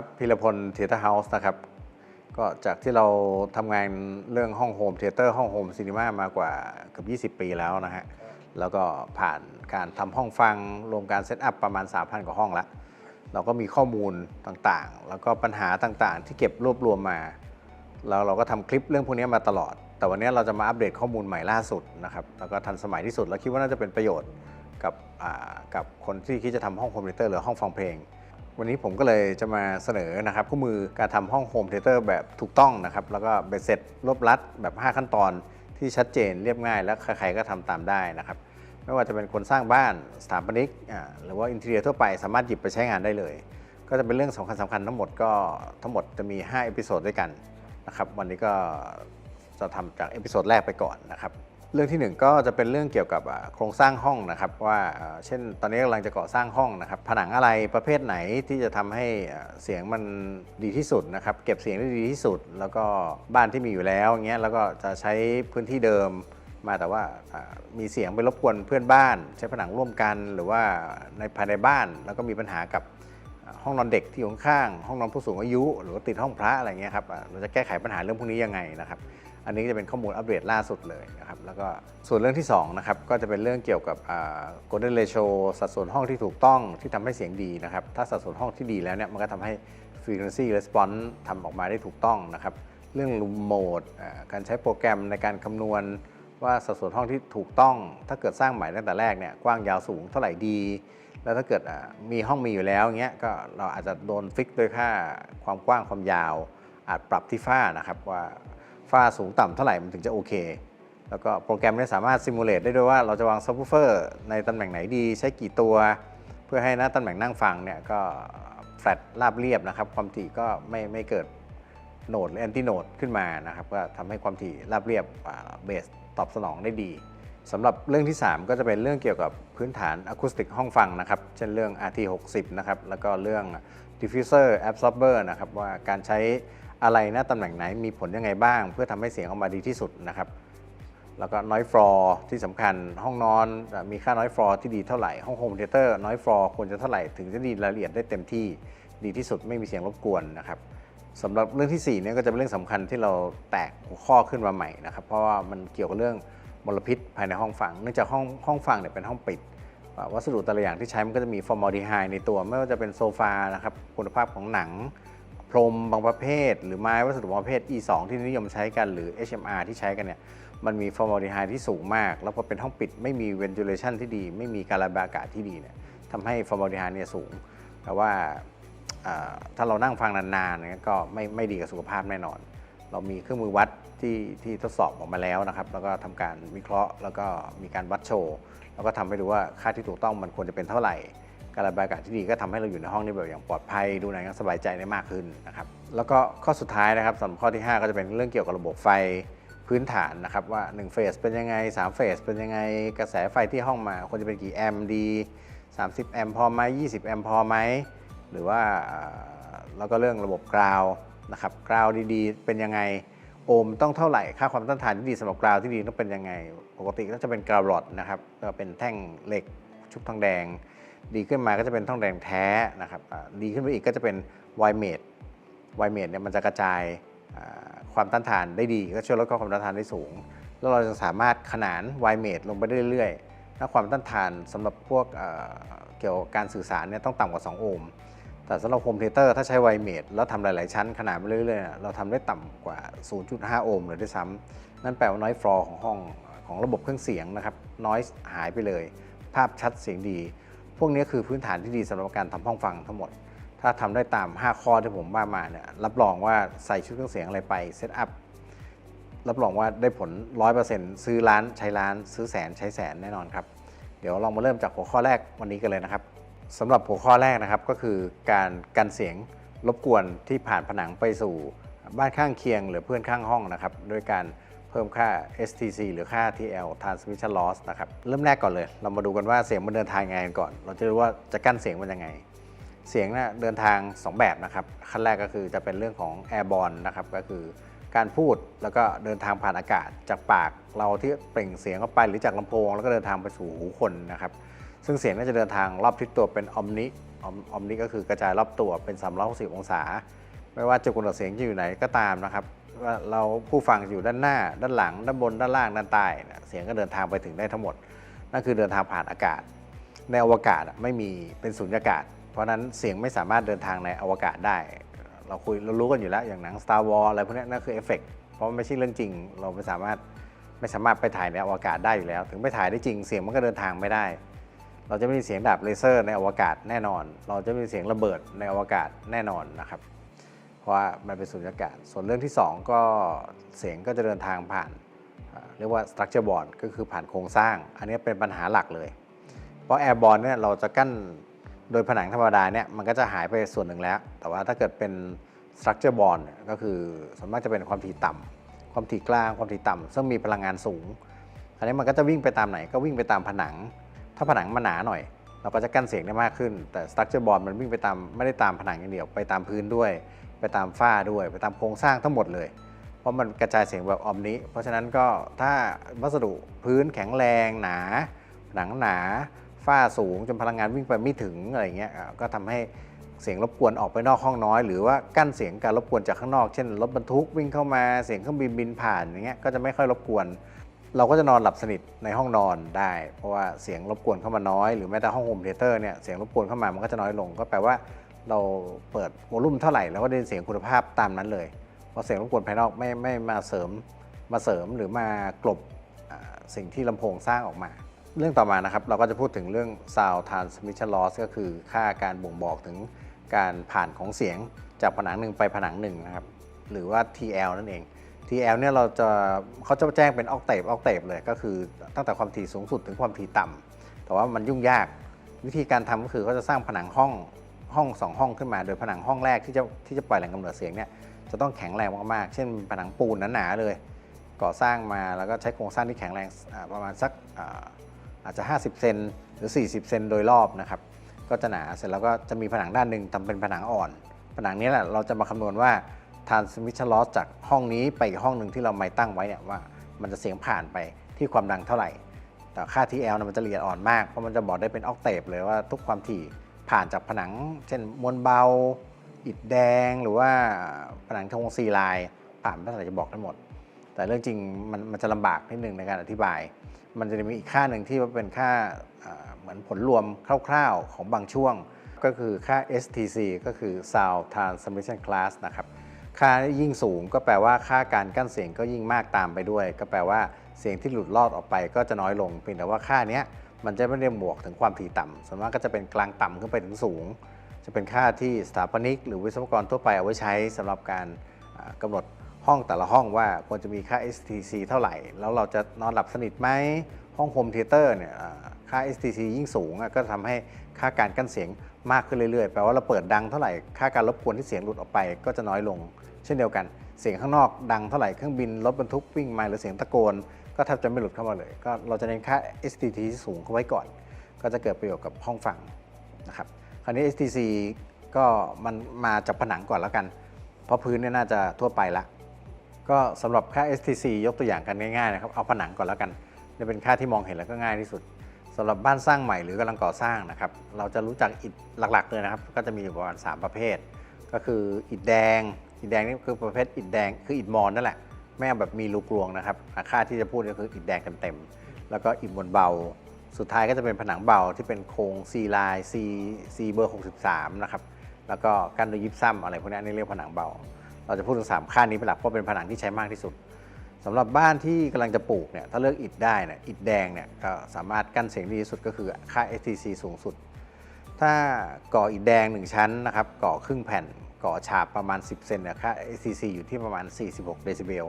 สวัสดีครับพิรพลเทเตอร์เฮาส์นะครับ ก็จากที่เราทำงานเรื่องห้องโฮมเทเตอร์ห้องโฮมซีนีมามากว่าเกือบ20 ปีแล้วนะฮะ แล้วก็ผ่านการทำห้องฟังรวมการเซตอัพประมาณ 3,000 กว่าห้องละ เราก็มีข้อมูลต่างๆ แล้วก็ปัญหาต่างๆ ที่เก็บรวบรวมมา แล้วเราก็ทำคลิปเรื่องพวกนี้มาตลอด แต่วันนี้เราจะมาอัปเดตข้อมูลใหม่ล่าสุดนะครับ แล้วก็ทันสมัยที่สุด แล้วคิดว่าน่าจะเป็นประโยชน์กับกับคนที่คิดจะทำห้องคอมพิวเตอร์หรือห้องฟังเพลง วันนี้ผมก็เลยจะมาเสนอนะครับคู่มือการทำห้องโฮมเทเตอร์แบบถูกต้องนะครับ แล้วก็เบ็ดเสร็จรวบลัดแบบ 5 ขั้นตอนที่ชัดเจนเรียบง่าย และใครๆก็ทำตามได้นะครับ ไม่ว่าจะเป็นคนสร้างบ้านสถาปนิกหรือว่าอินเท i รียทั่วไปสามารถหยิบไปใช้งานได้เลย ก็จะเป็นเรื่องสำคัญสำคัญทั้งหมดก็ทั้งหมดจะมี5เอพิโซดด้วยกันนะครับวันนี้ก็จะทำจากเอพิโซดแรกไปก่อนนะครับ เรื่องที่หนึ่งก็จะเป็นเรื่องเกี่ยวกับโครงสร้างห้องนะครับว่าเช่นตอนนี้กำลังจะก่อสร้างห้องนะครับผนังอะไรประเภทไหนที่จะทำให้เสียงมันดีที่สุดนะครับเก็บเสียงได้ดีที่สุด แล้วก็บ้านที่มีอยู่แล้วอย่างเงี้ยแล้วก็จะใช้พื้นที่เดิมมาแต่ว่ามีเสียงไปรบกวนเพื่อนบ้าน ใช้ผนังร่วมกันหรือว่าในภายในบ้าน แล้วก็มีปัญหากับห้องนอนเด็กที่อยู่ข้างห้องนอนผู้สูงอายุ หรือว่าติดห้องพระอะไรเงี้ยครับเราจะแก้ไขปัญหาเรื่องพวกนี้ยังไงนะครับ อันนี้จะเป็นข้อมูลอัปเดตล่าสุดเลยนะครับแล้วก็ส่วนเรื่องที่2นะครับก็จะเป็นเรื่องเกี่ยวกับอ่า golden ratio สัดส่วนห้องที่ถูกต้องที่ทำให้เสียงดีนะครับถ้าสัดส่วนห้องที่ดีแล้วเนี่ยมันก็ทำให้ frequency response ทำออกมาได้ถูกต้องนะครับเรื่อง room mode อ่าการใช้โปรแกรมในการคำนวณว่าสัดส่วนห้องที่ถูกต้อง ถ้าเกิดสร้างใหม่ตั้งแต่แรกเนี่ยกว้างยาวสูงเท่าไหร่ดี แล้วถ้าเกิดมีห้องมีอยู่แล้วเงี้ยก็เราอาจจะโดนฟิกโดยค่าความกว้างความยาว อาจปรับที่ฝ้านะครับว่า ฝ้าสูงต่ำเท่าไหร่มันถึงจะโอเค แล้วก็โปรแกรมเนี้สามารถซิมูเลตได้ด้วยว่าเราจะวางซับวูเฟอร์ในตำแหน่งไหนดีใช้กี่ตัว เพื่อให้หน้าตำแหน่งนั่งฟังเนี่ยก็แฟลตราบเรียบนะครับ ความถี่ก็ไม่ไม่เกิดโหนดหรือแอนติโหนดขึ้นมานะครับก็ทำให้ความถี่ราบเรียบเบสตอบสนองได้ดีสำหรับเรื่องที่ 3 ก็จะเป็นเรื่องเกี่ยวกับพื้นฐานอะคูสติกห้องฟังนะครับ เช่นเรื่อง RT60 นะครับ แล้วก็เรื่อง diffuser absorber นะครับ ว่าการใช้ อะไรหน้าตำแหน่งไหนมีผลยังไงบ้าง เพื่อทำให้เสียงออกมาดีที่สุดนะครับ แล้วก็ noise floor ที่สำคัญห้องนอนมีค่า noise floor ที่ดีเท่าไหร่ห้อง home theater noise floor ควรจะเท่าไหร่ถึงจะดีรายละเอียดได้เต็มที่ดีที่สุดไม่มีเสียงรบกวนนะครับสำหรับเรื่องที่4เนี่ยก็จะเป็นเรื่องสำคัญที่เราแตกหัวข้อขึ้นมาใหม่นะครับ เพราะว่ามันเกี่ยวกับเรื่องมลพิษภายในห้องฟัง เนื่องจากห้องห้องฟังเนี่ยเป็นห้องปิด วัสดุแต่ละอย่างที่ใช้มันก็จะมีฟอร์ม l d ดีไฮในตัว ไม่ว่าจะเป็นโซฟานะครับคุณภาพของหนัง พรมบางประเภท หรือไม้วัสดุบางประเภท E2 ที่นิยมใช้กันหรือ HMR ที่ใช้กันเนี่ยมันมีฟอร์ม l d ดีไฮที่สูงมาก แล้วพอเป็นห้องปิดไม่มี ventilation ที่ดี ไม่มีการระบายอากาศที่ดีเนี่ยทำให้ฟอร์ม l d ดีไฮเนี่ยสูง แต่ว่าอ่าถ้าเรานั่งฟังนานๆเนี่ยก็ไม่ไม่ดีกับสุขภาพแน่นอน เรามีเครื่องมือวัดที่ที่ทดสอบออกมาแล้วนะครับ แล้วก็ทำการวิเคราะห์ แล้วก็มีการวัดโชว์ แล้วก็ทำให้ดูว่าค่าที่ถูกต้องมันควรจะเป็นเท่าไหร่ การระบายอากาศที่ดีก็ทำให้เราอยู่ในห้องนี้แบบอย่างปลอดภัยดูหนังง่างสบายใจได้มากขึ้นนะครับแล้วก็ข้อสุดท้ายนะครับสำหรับข้อที่ 5 ก็จะเป็นเรื่องเกี่ยวกับระบบไฟพื้นฐานนะครับว่า1เฟสเป็นยังไง3เฟสเป็นยังไงกระแสไฟที่ห้องมาควรจะเป็นกี่แอมป์ดี 30 แอมป์พอไหม20 แอมป์พอไหมหรือว่าแล้วก็เรื่องระบบกราวนะครับกราวดีๆ เป็นยังไงโอห์มต้องเท่าไหร่ค่าความต้านทานที่ดีสำหรับกราวที่ดีต้องเป็นยังไง ปกติก็จะเป็นกราวหลอดนะครับก็เป็นแท่งเหล็กชุบทองแดง ดีขึ้นมาก็จะเป็นทองแดงแท้นะครับดีขึ้นไปอีกก็จะเป็นไวเมดไวเมดเนี่ยมันจะกระจายความต้านทานได้ดี ก็ช่วยลดความต้านทานได้สูง แล้วเราจะสามารถขนานไวเมดลงไปได้เรื่อยๆถ้าความต้านทานสำหรับพวกเเกี่ยวกับการสื่อสารเนี่ยต้องต่ำกว่า 2 โอห์มแต่สำหรับโฮมเทเตอร์ถ้าใช้ไวเมดแล้วทำหลาย ๆ ชั้นขนาดไปเรื่อยๆเนี่ยเราทำได้ต่ำกว่า 0.5 โอห์มเลยด้วยซ้ำนั่นแปลว่าน้อยฟลอร์ของห้องของระบบเครื่องเสียงนะครับน้อยหายไปเลย ภาพชัดเสียงดี พวกนี้คือพื้นฐานที่ดีสำหรับการทำห้องฟังทั้งหมด ถ้าทำได้ตาม 5 ข้อที่ผมว่ามาเนี่ยรับรองว่าใส่ชุดเครื่องเสียงอะไรไปเซตอัพรับรองว่าได้ผล 100%ซื้อล้านใช้ล้านซื้อแสนใช้แสนแน่นอนครับ เดี๋ยวลองมาเริ่มจากหัวข้อแรกวันนี้กันเลยนะครับสำหรับหัวข้อแรกนะครับก็คือการกันเสียงรบกวนที่ผ่านผนังไปสู่บ้านข้างเคียงหรือเพื่อนข้างห้องนะครับ ด้วยการ เพิ่มค่า STC หรือค่า TL transmission loss นะครับ เริ่มแรกก่อนเลย เรามาดูกันว่าเสียงมันเดินทางยังไงก่อน เราจะรู้ว่าจะกั้นเสียงมันยังไง เสียงนะ่ะเดินทาง 2 แบบนะครับ ขั้นแรกก็คือจะเป็นเรื่องของ airborne นะครับ ก็คือการพูดแล้วก็เดินทางผ่านอากาศจากปากเราที่เปล่งเสียงออกไปหรือจากลำโพง แล้วก็เดินทางไปสู่หูคนนะครับ ซึ่งเสียงน่าจะเดินทางรอบทิศตัวเป็นออมออมนี้ก็คือกระจายรอบตัวเป็น 360 องศา ไม่ว่าจุดกำเนิดเสียงจะอยู่ไหนก็ตามนะครับ ว่าเราผู้ฟังอยู่ด้านหน้า ด้านหลัง ด้านบน ด้านล่าง ด้านใต้เนี่ยเสียงก็เดินทางไปถึงได้ทั้งหมด นั่นคือเดินทางผ่านอากาศ ในอวกาศไม่มีเป็นสุญญากาศ เพราะนั้นเสียงไม่สามารถเดินทางในอวกาศได้ เราคุยเรารู้กันอยู่แล้วอย่างหนัง Star Wars อะไรพวกนี้นั่นคือเอฟเฟกต์เพราะมันไม่ใช่เรื่องจริง เราไม่สามารถไม่สามารถไปถ่ายในอวกาศได้อยู่แล้ว ถึงไปถ่ายได้จริงเสียงมันก็เดินทางไม่ได้ เราจะไม่มีเสียงดาบเลเซอร์ในอวกาศแน่นอน เราจะไม่มีเสียงระเบิดในอวกาศแน่นอนนะครับ เพราะว่ามันเป็นสุญญากาศ ส่วนเรื่องที่ 2 ก็เสียงก็จะเดินทางผ่านเรียกว่า structure board ก็คือผ่านโครงสร้าง อันนี้เป็นปัญหาหลักเลย เพราะ airborne เนี่ยเราจะกั้นโดยผนังธรรมดาเนี่ยมันก็จะหายไปส่วนหนึ่งแล้ว แต่ว่าถ้าเกิดเป็น structure borne เนี่ยก็คือส่วนมากจะเป็นความถี่ต่ำความถี่กลาง ความถี่ต่ำซึ่งมีพลังงานสูง อันนี้มันก็จะวิ่งไปตามไหนก็วิ่งไปตามผนัง ถ้าผนังมันหนาหน่อย เราก็จะกั้นเสียงได้มากขึ้น แต่ structure board มันวิ่งไปตามไม่ได้ตามผนังอย่างเดียวไปตามพื้นด้วย ไปตามฝ้าด้วย ไปตามโครงสร้างทั้งหมดเลย เพราะมันกระจายเสียงแบบออมนี้ เพราะฉะนั้นก็ถ้าวัสดุพื้นแข็งแรงหนาผนังหนา ฝ้าสูงจนพลังงานวิ่งไปไม่ถึงอะไรเงี้ยก็ทำให้เสียงรบกวนออกไปนอกห้องน้อย หรือว่ากั้นเสียงการรบกวนจากข้างนอก เช่นรถบรรทุกวิ่งเข้ามาเสียงเครื่องบินบินผ่านอย่างเงี้ยก็จะไม่ค่อยรบกวน เราก็จะนอนหลับสนิทในห้องนอนได้ เพราะว่าเสียงรบกวนเข้ามาน้อย หรือแม้แต่ห้องโฮมเทเตอร์เนี่ยเสียงรบกวนเข้ามามันก็จะน้อยลง ก็แปลว่า เราเปิดวอลลุ่มเท่าไหร่เราก็ได้ยินเสียงคุณภาพตามนั้นเลยเพราะเสียงรบกวนภายนอกไม่ไม่มาเสริมมาเสริมหรือมากลบสิ่งที่ลำโพงสร้างออกมา เรื่องต่อมานะครับเราก็จะพูดถึงเรื่อง sound transmission loss ก็คือค่าการบ่งบอกถึงการผ่านของเสียงจากผนังหนึ่งไปผนังหนึ่งนะครับหรือว่า TL นั่นเอง TL เนี่ยเราจะเขาจะแจ้งเป็นออกเตปออกเตปเลยก็คือตั้งแต่ความถี่สูงสุดถึงความถี่ต่ำแต่ว่ามันยุ่งยากวิธีการทำก็คือเขาจะสร้างผนังห้อง ห้องสองห้องขึ้นมา โดยผนังห้องแรกที่จะที่จะปล่อยแหล่งกำเนิดเสียงเนี่ยจะต้องแข็งแรงมากๆ เช่นผนังปูนหนาๆเลย ก่อสร้างมาแล้วก็ใช้โครงสร้างที่แข็งแรงประมาณสักอาจจะ 50 เซนหรือ 40 เซนโดยรอบนะครับ ก็จะหนาเสร็จแล้วก็จะมีผนังด้านหนึ่งทำเป็นผนังอ่อน ผนังนี้แหละเราจะมาคำนวณว่า transmission loss จากห้องนี้ไปอีกห้องหนึ่งที่เราไม่ตั้งไว้เนี่ยว่ามันจะเสียงผ่านไปที่ความดังเท่าไหร่ แต่ค่า TL นะมันจะละเอียดอ่อนมาก เพราะมันจะบอกได้เป็นออกเตปเลยว่าทุกความถี่ ผ่านจากผนัง เช่นมวลเบา อิฐแดง หรือว่าผนังทงซีลาย ผ่านไม่เท่าไหร่จะบอกได้หมด แต่เรื่องจริงมันมันจะลำบากนิดนึงในการอธิบาย มันจะมีอีกค่าหนึ่งที่เป็นค่าอ่าเหมือนผลรวมคร่าวๆของบางช่วง ก็คือค่า STC ก็คือ Sound Transmission Class นะครับค่ายิ่งสูงก็แปลว่าค่าการกั้นเสียงก็ยิ่งมากตามไปด้วย ก็แปลว่าเสียงที่หลุดลอดออกไปก็จะน้อยลงเพียงแต่ว่าค่าเนี้ย มันจะไม่ได้บวกถึงความถี่ต่ำส่วนมากก็จะเป็นกลางต่ำขึ้นไปถึงสูง จะเป็นค่าที่สถาปนิก หรือวิศวกรทั่วไปเอาไว้ใช้สำหรับการอ่ากำหนดห้องแต่ละห้องว่าควรจะมีค่า STC เท่าไหร่ แล้วเราจะนอนหลับสนิทไหมห้องโฮมเทเตอร์เนี่ยค่า STC ยิ่งสูงอะก็ทำให้ค่าการกั้นเสียงมากขึ้นเรื่อยๆ แปลว่าเราเปิดดังเท่าไหร่ ค่าการรบกวนที่เสียงหลุดออกไปก็จะน้อยลง เช่นเดียวกัน เสียงข้างนอกดังเท่าไหร่ เครื่องบินรถบรรทุกวิ่งมาหรือเสียงตะโกน ก็แทบจะไม่หลุดเข้ามาเลย ก็เราจะเน้นค่า STT ที่สูงเข้าไว้ก่อน ก็จะเกิดประโยชน์กับห้องฟังนะครับ คราวนี้ STC ก็มันมาจากผนังก่อนแล้วกัน เพราะพื้นเนี่ยน่าจะทั่วไปละ ก็สำหรับค่า STC ยกตัวอย่างกันง่ายๆนะครับเอาผนังก่อนแล้วกันนี่เป็นค่าที่มองเห็นแล้วก็ง่ายที่สุดสำหรับบ้านสร้างใหม่หรือกำลังก่อสร้างนะครับ เราจะรู้จักอิฐหลักๆเลยนะครับ ก็จะมีอยู่ประมาณ3ประเภท ก็คืออิฐแดง อิฐแดงนี่คือประเภทอิฐแดงคืออิฐมอนนั่นแหละ ไม่เอาแบบมีรูกลวงนะครับอะค่าที่จะพูดก็คืออิฐแดงเต็มๆแล้วก็อิฐมวลเบา สุดท้ายก็จะเป็นผนังเบาที่เป็นโครงซีลายซีซีเบอร์ 63 นะครับ แล้วก็กั้นด้วยยิปซัมอะไรพวกนี้นี่เรียกผนังเบา เราจะพูดถึง3ค่านี้เป็นหลักเพราะเป็นผนังที่ใช้มากที่สุดสำหรับบ้านที่กำลังจะปลูกเนี่ยถ้าเลือกอิฐได้เนี่ยอิฐแดงเนี่ยก็สามารถกั้นเสียงดีที่สุดก็คือค่า STC สูงสุด ถ้าก่ออิฐแดง 1 ชั้นนะครับก่อครึ่งแผ่นก่อฉาบประมาณ 10 เซนเนี่ยค่า STC อยู่ที่ประมาณ 46 เดซิเบล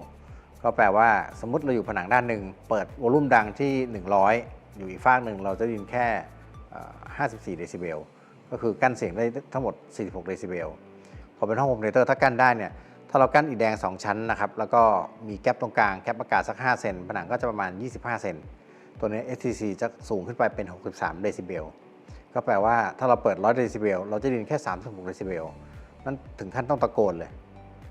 ก็แปลว่าสมมติเราอยู่ผนังด้านหนึ่ง เปิดวอลลุ่มดังที่ 100 อยู่อีกฟากหนึ่งเราจะได้ยินแค่ 54 เดซิเบล ก็คือกั้นเสียงได้ทั้งหมด 46 เดซิเบล พอเป็นห้องโฮมเทเตอร์ถ้ากั้นได้เนี่ย ถ้าเรากั้นอีแดง 2 ชั้นนะครับ แล้วก็มีแกลบตรงกลาง แกลบอากาศสัก 5 เซน ผนังก็จะประมาณ 25 เซน ตัวนี้ STC จะสูงขึ้นไปเป็น 63 เดซิเบล ก็แปลว่าถ้าเราเปิด 100 เดซิเบล เราจะได้ยินแค่ 36 เดซิเบล นั่นถึงขั้นต้องตะโกนเลย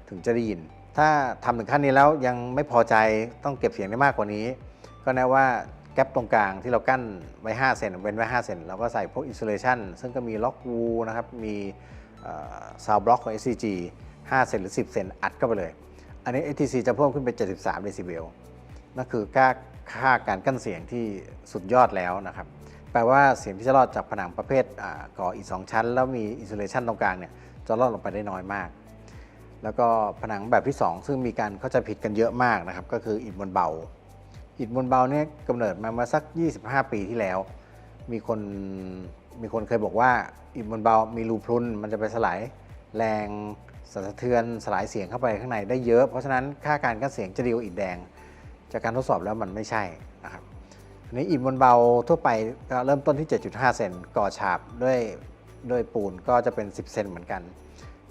ถึงจะได้ยิน ถ้าทำถึงขั้นนี้แล้วยังไม่พอใจต้องเก็บเสียงได้มากกว่านี้ ก็แนะว่าแก๊ปตรงกลางที่เรากั้นไว้5เซนเว้นไว้5เซนเราก็ใส่พวกอิน u ูเลชันซึ่งก็มีล็อกวูนะครับมีซาวบล็อกของ SCG 5เซนหรือ 10 เซนอัดเข้าไปเลย อันนี้ ATC จะเพิ่มขึ้นเป็น 73 เดซิเบลนั่นคือค่าค่าการกั้นเสียงที่สุดยอดแล้วนะครับ แปลว่าเสียงที่จะรอดจากผนังประเภทก่ออีก 2 ชั้น แล้วมีอิน u ูเลชันตรงกลางเนี่ยจะรอดลงไปได้น้อยมาก แล้วก็ผนังแบบที่ 2 ซึ่งมีการเข้าใจผิดกันเยอะมากนะครับ ก็คืออิฐมวลเบา อิฐมวลเบาเนี่ยกำเนิดมามื่อสัก 25 ปีที่แล้ว มีคนมีคนเคยบอกว่าอิฐมวลเบา มีรูพรุนมันจะไปสลายแรงสะเทือนสลายเสียงเข้าไปข้างในได้เยอะ เพราะฉะนั้นค่าการกั้นเสียงจะดีกว่าอิฐแดง จากการทดสอบแล้วมันไม่ใช่นะครับอันนี้อิฐมวลเบาทั่วไปก็เริ่มต้นที่ 7.5 เซนก่อฉาบด้วยด้วยปูนก็จะเป็น 10 เซนเหมือนกัน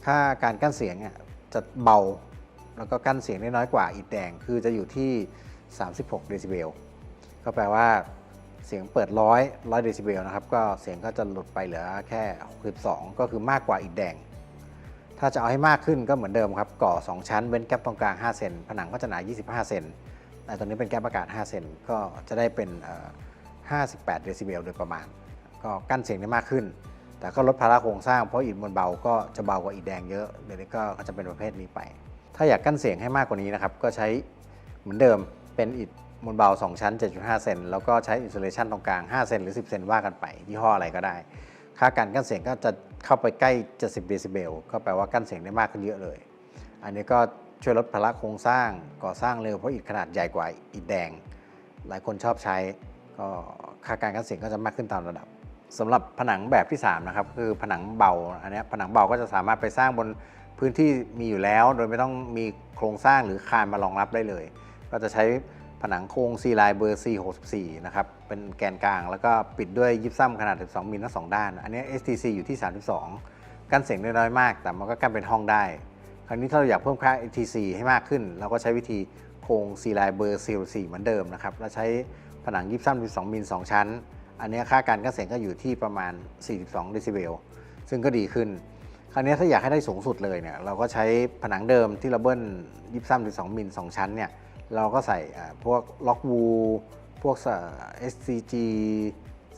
ค่าการกั้นเสียงเนี่ย จะเบา แล้วก็กั้นเสียงได้น้อยกว่าอิฐแดง คือจะอยู่ที่ 36 เดซิเบล ก็แปลว่าเสียงเปิดร้อยร้อยเดซิเบลนะครับ ก็เสียงก็จะหลุดไปเหลือแค่ 62 ก็คือมากกว่าอิฐแดง ถ้าจะเอาให้มากขึ้นก็เหมือนเดิมครับ ก่อ 2 ชั้น เว้นแกลบตรงกลาง 5 เซน ผนังก็จะหนา 25 เซนแต่ตัวนี้เป็นแกลบอากาศ 5 เซน ก็จะได้เป็น 58 เดซิเบลโดยประมาณ ก็กั้นเสียงได้มากขึ้น แต่ก็ลดภาระโครงสร้างเพราะอิฐมวลเบาก็จะเบากว่าอิฐแดงเยอะเดี๋ยวนี้ก็จะเป็นประเภทนี้ไป ถ้าอยากกั้นเสียงให้มากกว่านี้นะครับก็ใช้เหมือนเดิมเป็นอิฐมวลเบา 2 ชั้น 7.5 เซนแล้วก็ใช้อิน u ูเลชันตรงกลาง 5 เซนหรือ 10 เซนว่ากันไปยี่ห้ออะไรก็ได้ ค่าการกั้นเสียงก็จะเข้าไปใกล้ 70 เดซิเบลก็แปลว่ากั้นเสียงได้มากขึ้นเยอะเลย อันนี้ก็ช่วยลดภาระโครงสร้างก่อสร้างเร็วเพราะอิฐขนาดใหญ่กว่าอิฐแดง หลายคนชอบใช้ก็ค่าการกั้นเสียงก็จะมากขึ้นตามระดับ สำหรับผนังแบบที่3นะครับคือผนังเบาอันนี้ผนังเบาก็จะสามารถไปสร้างบนพื้นที่มีอยู่แล้ว โดยไม่ต้องมีโครงสร้างหรือคานมารองรับได้เลย ก็จะใช้ผนังโครงซีไลน์เบอร์ C64 นะครับ เป็นแกนกลาง แล้วก็ปิดด้วยยิปซัมขนาด 12 มิลทั้งสองด้าน อันนี้ STC อยู่ที่ 32 กั้นเสียงได้น้อยมาก แต่มันก็กั้นเป็นห้องได้ คราวนี้ถ้าเราอยากเพิ่มค่า ATC ให้มากขึ้น เราก็ใช้วิธีโครงซีไลน์เบอร์ C4 เหมือนเดิมนะครับ แล้วใช้ผนังยิปซัม12 มิล 2 ชั้น อันนี้ค่าการกั้นเสียงก็อยู่ที่ประมาณ 42 เดซิเบล ซึ่งก็ดีขึ้น คราวนี้ถ้าอยากให้ได้สูงสุดเลยเนี่ย เราก็ใช้ผนังเดิมที่เราเบิ้ลยิปซัม12มิล 2 ชั้นเนี่ย เราก็ใส่พวกล็อกวูพวก SCG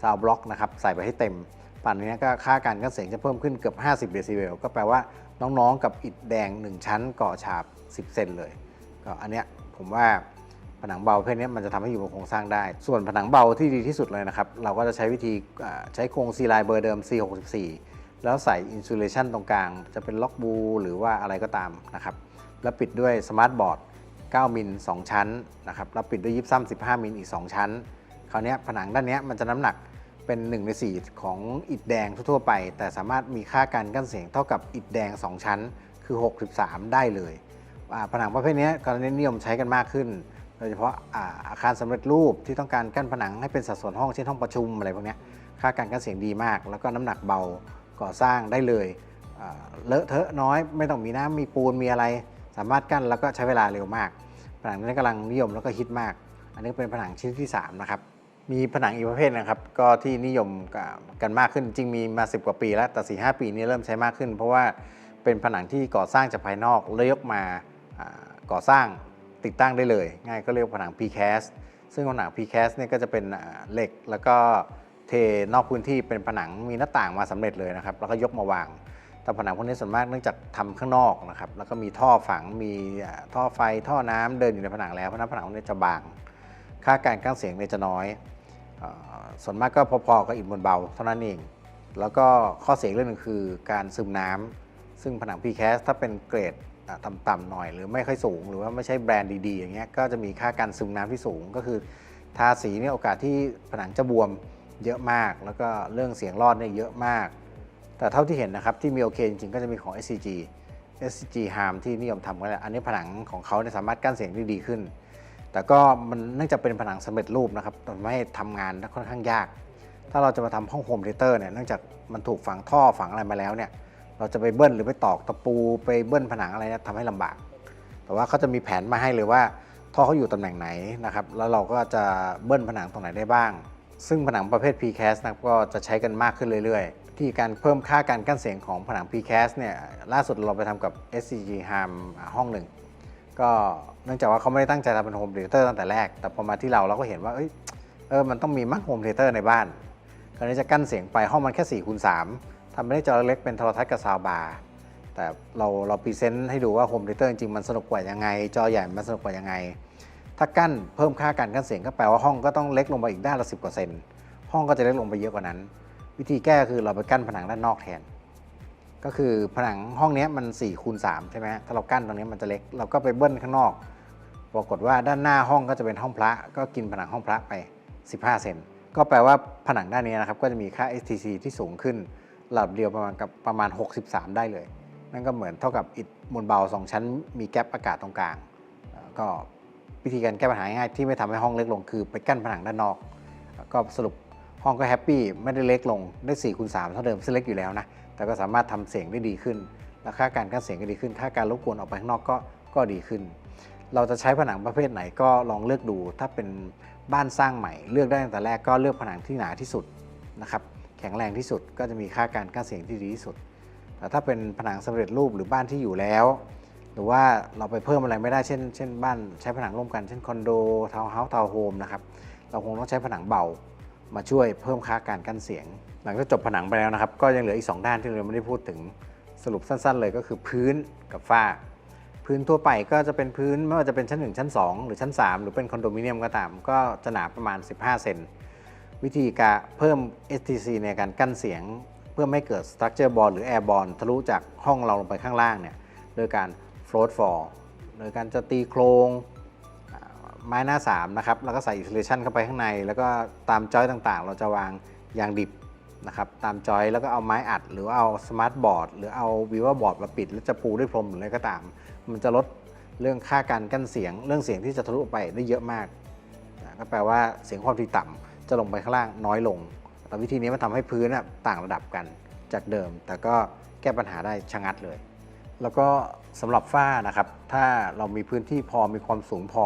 ซาวบล็อกนะครับ ใส่ไปให้เต็ม ป่านนี้ก็ค่าการกั้นเสียงจะเพิ่มขึ้นเกือบ 50 เดซิเบล ก็แปลว่าน้องๆ กับอิฐแดง 1 ชั้นก่อฉาบ 10 เซนเลย ก็อันเนี้ยผมว่า ผนังเบาประเพศนี้มันจะทำให้อยู่บนโครงสร้างได้ ส่วนผนังเบาที่ดีที่สุดเลยนะครับ เราก็จะใช้วิธีใช้โครงซีไลน์เบอร์เดิม C64 แล้วใส่อิน u ูเลชันตรงกลาง จะเป็นล็อกบูหรือว่าอะไรก็ตามนะครับ แล้วปิดด้วยสมาร์ทบอร์ด 9 มิล 2 ชั้นนะครับ แล้วปิดด้วยยิปซัม15 มิลอีก 2 ชั้น คราวนี้ผนังด้านนี้มันจะน้ำหนักเป็น 1 ใน 4 ของอิฐแดงทั่วไป แต่สามารถมีค่าการกั้นเสียงเท่ากับอิฐแดง 2 ชั้น คือ 63 ได้เลย ผนังประเภทนี้กรณีนิยมใช้กันมากขึ้น ดยเฉพาะอาอาคารสำเร็จรูปที่ต้องการกั้นผนังให้เป็นสัดส่วนห้องเช่นห้องประชุมอะไรพวกนี้ค่าการกั้นเสียงดีมาก แล้วก็น้ำหนักเบาก่อสร้างได้เลยเลอะเทอะน้อย ไม่ต้องมีน้ำมีปูนมีอะไร สามารถกั้นแล้วก็ใช้เวลาเร็วมาก ผนังนี้กำลังนิยมแล้วก็ฮิตมาก อันนี้เป็นผนังชิ้นที่ 3 นะครับ มีผนังอีกประเภทนะครับ ก็ที่นิยมกันมากขึ้นจริงมีมา 10 กว่าปีแล้วแต่4 5ปีนี้เริ่มใช้มากขึ้น เพราะว่าเป็นผนังที่ก่อสร้างจากภายนอกแล้ยกมาก่อสร้าง ติดตั้งได้เลย ง่ายก็เรียกผนัง precast ซึ่งผนัง precast เนี่ยก็จะเป็นเหล็กแล้วก็เทนอกพื้นที่เป็นผนังมีหน้าต่างมาสำเร็จเลยนะครับ แล้วก็ยกมาวาง แต่ผนังพวกนี้ส่วนมากเนื่องจากทำข้างนอกนะครับ แล้วก็มีท่อฝัง มีท่อไฟ ท่อน้ำเดินอยู่ในผนังแล้ว เพราะนั้นผนังพวกนี้จะบาง ค่าการกั้นเสียงเนี่ยจะน้อย ส่วนมากก็พอๆกับอิฐมวลเบาเท่านั้นเอง แล้วก็ข้อเสียเรื่องหนึงคือการซึมน้ำซึ่งผนัง PCAS ถ้าเป็นเกรด ต่ำๆหน่อย หรือไม่ค่อยสูง หรือว่าไม่ใช่แบรนด์ดีๆอย่างเงี้ยก็จะมีค่าการซึมน้ำที่สูง ก็คือ ทาสีเนี่ยโอกาสที่ผนังจะบวมเยอะมาก แล้วก็เรื่องเสียงรอดเนี่ยเยอะมาก แต่เท่าที่เห็นนะครับที่มีโอเคจริงๆก็จะมีของ SCG SCG Harm ที่นิยมทำกันแหละอันนี้ผนังของเขาเนี่ยสามารถกั้นเสียงได้ดีขึ้น แต่ก็มันเนื่องจากเป็นผนังสำเร็จรูปนะครับทำให้ทำงานค่อนข้างยาก ถ้าเราจะมาทำห้องโฮมเทเตอร์เนี่ยเนื่องจากมันถูกฝังท่อฝังอะไรมาแล้วเนี่ย เราจะไปเบิ้ลหรือไปตอกตะปูไปเบิ้ลผนังอะไรนี่ทำให้ลำบาก แต่ว่าเขาจะมีแผนมาให้เลยว่าท่อเขาอยู่ตำแหน่งไหนนะครับ แล้วเราก็จะเบิ้ลผนังตรงไหนได้บ้าง ซึ่งผนังประเภท precast นะก็จะใช้กันมากขึ้นเรื่อยๆ ที่การเพิ่มค่าการกั้นเสียงของผนัง precast เนี่ยล่าสุดเราไปทำกับ SCG Harm ห้องหนึ่ง ก็เนื่องจากว่าเขาไม่ได้ตั้งใจทำเป็นโฮมเทเตอร์ตั้งแต่แรก แต่พอมาที่เราเราก็เห็นว่าเอ้ยเออมันต้องมีมั้งโฮมเทเตอร์ในบ้านคราวนี้จะกั้นเสียงไปห้องมันแค่4ี่คูณสา ทำไม่ได้จอเล็กเป็นโทรทัศน์กับซาวบาร์แต่เราเราพรีเซนต์ให้ดูว่าโฮมเทเตอร์จริงๆมันสนุกกว่ายังไง จอใหญ่มันสนุกกว่ายังไง ถ้ากั้นเพิ่มค่าการกั้นเสียงก็แปลว่าห้องก็ต้องเล็กลงไปอีกด้านละสิบกว่าเซนห้องก็จะเล็กลงไปเยอะกว่านั้น วิธีแก้คือเราไปกั้นผนังด้านนอกแทน ก็คือผนังห้องนี้มัน4คูณ3ใช่ไหมถ้าเรากั้นตรงนี้มันจะเล็กเราก็ไปเบิ้ลข้างนอกปรากฏว่าด้านหน้าห้องก็จะเป็นห้องพระ ก็กินผนังห้องพระไป 15 เซนก็แปลว่าผนังด้านนี้นะครับก็จะมีค่า STC ที่สูงขึ้น ระดับเดียวประมาณกับประมาณ 63 ได้เลย นั่นก็เหมือนเท่ากับอิฐมวลเบา 2 ชั้น มีแกลบอากาศตรงกลาง ก็วิธีการแก้ปัญหาง่ายที่ไม่ทำให้ห้องเล็กลงคือไปกั้นผนังด้านนอก ก็สรุปห้องก็แฮปปี้ไม่ได้เล็กลงได้4คูณ3เท่าเดิมซึ่งเล็กอยู่แล้วนะ แต่ก็สามารถทำเสียงได้ดีขึ้น และค่าการกั้นเสียงก็ดีขึ้น ค่าการรบกวนออกไปข้างนอกก็ก็ดีขึ้น เราจะใช้ผนังประเภทไหนก็ลองเลือกดู ถ้าเป็นบ้านสร้างใหม่ เลือกได้ตั้งแต่แรกก็เลือกผนังที่หนาที่สุดนะครับ แข็งแรงที่สุด ก็จะมีค่าการกั้นเสียงที่ดีที่สุด แต่ถ้าเป็นผนังสำเร็จรูปหรือบ้านที่อยู่แล้ว หรือว่าเราไปเพิ่มอะไรไม่ได้เช่น เช่นบ้านใช้ผนังร่วมกัน เช่นคอนโดทาวน์เฮาส์ทาวน์โฮมนะครับเราคงต้องใช้ผนังเบามาช่วยเพิ่มค่าการกั้นเสียง หลังจากจบผนังไปแล้วนะครับ ก็ยังเหลืออีก 2 ด้านที่เรายังไม่ได้พูดถึงสรุปสั้น ๆ เลยก็คือพื้นกับฝ้า พื้นทั่วไปก็จะเป็นพื้นไม่ว่าจะเป็นชั้น 1 ชั้น 2 หรือชั้น 3 หรือเป็นคอนโดมิเนียมก็ตาม ก็จะหนาประมาณ 15 เซน วิธีการเพิ่ม STC ในการกั้นเสียง เพื่อไม่เกิด structure bond หรือ air bond ทะลุจากห้องเราลงไปข้างล่างเนี่ยโดยการ float fall โดยการจะตีโครงไม้หน้า 3 นะครับ แล้วก็ใส่อิน u เลชันเข้าไปข้างใน แล้วก็ตามจอยต่างๆ เราจะวางยางดิบนะครับตามจอยแล้วก็เอาไม้อัด หรือเอาสมาร์ทบอร์ดหรือเอาวิวบอร์ดมาปิด แล้วจะปูด้วยพรมหรืออะไรก็ตาม มันจะลดเรื่องค่าการกั้นเสียง เรื่องเสียงที่จะทะลุไปได้เยอะมาก ก็แปลว่าเสียงความถี่ต่ำ จะลงไปข้างล่างน้อยลงแต่วิธีนี้มันทำให้พื้นน่ะต่างระดับกันจากเดิม แต่ก็แก้ปัญหาได้ชะงัดเลย แล้วก็สำหรับฝ้านะครับ ถ้าเรามีพื้นที่พอมีความสูงพอ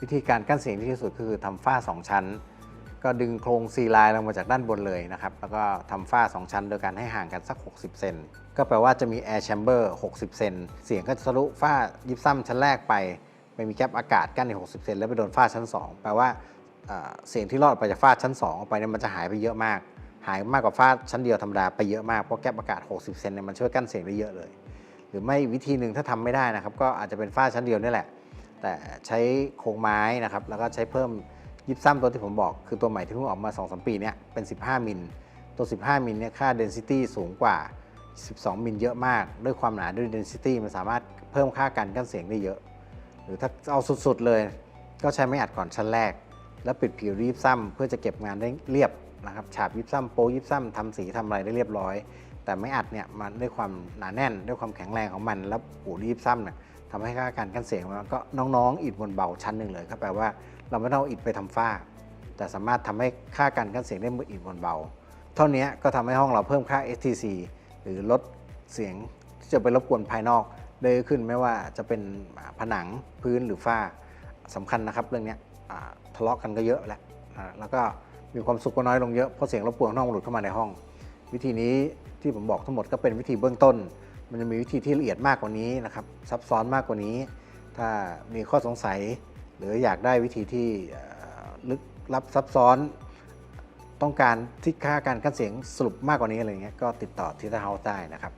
วิธีการกั้นเสียงที่ดีที่สุดคือทำฝ้า 2 ชั้น ก็ดึงโครงซีไลน์ลงมาจากด้านบนเลยนะครับ แล้วก็ทำฝ้า 2 ชั้น โดยการให้ห่างกันสัก 60 เซนก็แปลว่าจะมี Air Chamber 60 เซนเสียงก็จะทะลุฝ้ายิบซ้ำชั้นแรกไปไม่มีแกลบอากาศกั้นใน 60 เซนแล้วไปโดนฝ้าชั้น 2 แปลว่า เสียงที่รอดไปจากฝ้าชั้น 2 ออกไปเนี่ยมันจะหายไปเยอะมาก หายมากกว่าฝ้าชั้นเดียวธรรมดาไปเยอะมากเพราะแกลบอากาศ 60 เซนเนี่ยมันช่วยกั้นเสียงได้เยอะเลย หรือไม่วิธีหนึ่งถ้าทำไม่ได้นะครับ ก็อาจจะเป็นฝ้าชั้นเดียวนี่แหละ แต่ใช้โครงไม้นะครับแล้วก็ใช้เพิ่มยิบซ้ำตัวที่ผมบอก คือตัวใหม่ที่เพิ่งออกมา 2-3 ปีเนี้ยเป็น 15 มิลตัว 15 มิลเนี่ยค่า density สูงกว่า 12 มิลเยอะมาก ด้วยความหนาด้วย density มันสามารถเพิ่มค่าการกั้นเสียงได้เยอะ หรือถ้าเอาสุดๆเลย ก็ใช้ไม้อัดก่อนชั้นแรก แล้วปิดผิวยิบซ้ำเพื่อจะเก็บงานได้เรียบนะครับฉาบยิบซ้ำโปะยิบซ้ำทำสีทำอะไรได้เรียบร้อย แต่ไม้อัดเนี่ยมันด้วยความหนาแน่น ด้วยความแข็งแรงของมัน แล้วปูรีบซ้ำเนี่ยทำให้ค่าการกันเสียงมันก็น้องๆ อิฐบนเบาชั้นหนึ่งเลยก็แปลว่าเราไม่ต้องอิฐไปทำฝ้า แต่สามารถทำให้ค่าการกันเสียงได้เมืออิฐบนเบา เท่านี้ก็ทำให้ห้องเราเพิ่มค่า STC หรือลดเสียงที่จะไปรบกวนภายนอกได้ขึ้นไม่ว่าจะเป็นผนังพื้นหรือฝ้าสำคัญนะครับเรื่องนี้ะเลาะกันก็เยอะแหละแล้วก็มีความสุขก็น้อยลงเยอะเพราะเสียงรบกวนข้างนอกมันหลุดเข้ามาในห้อง วิธีนี้ที่ผมบอกทั้งหมดก็เป็นวิธีเบื้องต้น มันจะมีวิธีที่ละเอียดมากกว่านี้นะครับซับซ้อนมากกว่านี้ ถ้ามีข้อสงสัย หรืออยากได้วิธีที่ลึกลับซับซ้อน ต้องการที่ค่าการกั้นเสียงสรุปมากกว่านี้อะไรเงี้ยก็ติดต่อที่ทาเฮาได้นะครับ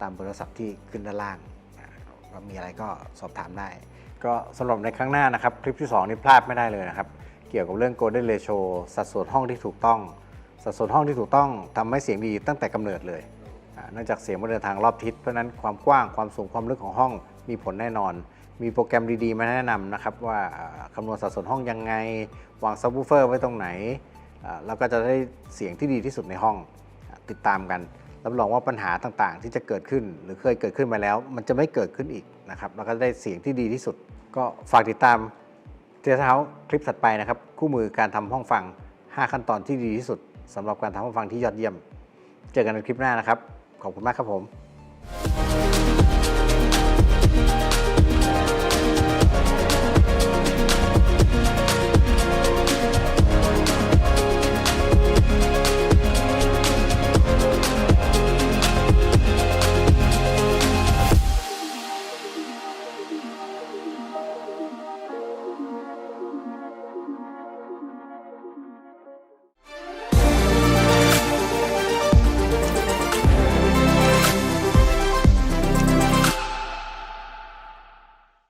ตามเบอร์โทรศัพท์ที่ขึ้นด้านล่าง ว่ามีอะไรก็สอบถามได้ ก็สำหรับในครั้งหน้านะครับ คลิปที่ 2 นี่พลาดไม่ได้เลยนะครับ เกี่ยวกับเรื่อง Golden Ratio สัดส่วนห้องที่ถูกต้อง สัดส่วนห้องที่ถูกต้องทำให้เสียงดีตั้งแต่กำเนิดเลยเนื่องจากเสียงมันเดินทางรอบทิศเพราะนั้นความกว้างความสูงความลึกของห้องมีผลแน่นอน มีโปรแกรมดีๆ มาแนะนำนะครับ ว่าคำนวณสัดส่วนห้องยังไง วางซับวูเฟอร์ไว้ตรงไหนอ่าแล้วก็จะได้เสียงที่ดีที่สุดในห้องติดตามกัน รับรองว่าปัญหาต่างๆ ที่จะเกิดขึ้นหรือเคยเกิดขึ้นมาแล้ว มันจะไม่เกิดขึ้นอีกนะครับแล้วก็ได้เสียงที่ดีที่สุด ก็ฝากติดตามเทียเท้าคลิปถัดไปนะครับ คู่มือการทำห้องฟัง 5 ขั้นตอนที่ดีที่สุดสำหรับการทำห้องฟังที่ยอดเยี่ยม เจอกันในคลิปหน้านะครับ ขอบคุณมากครับผม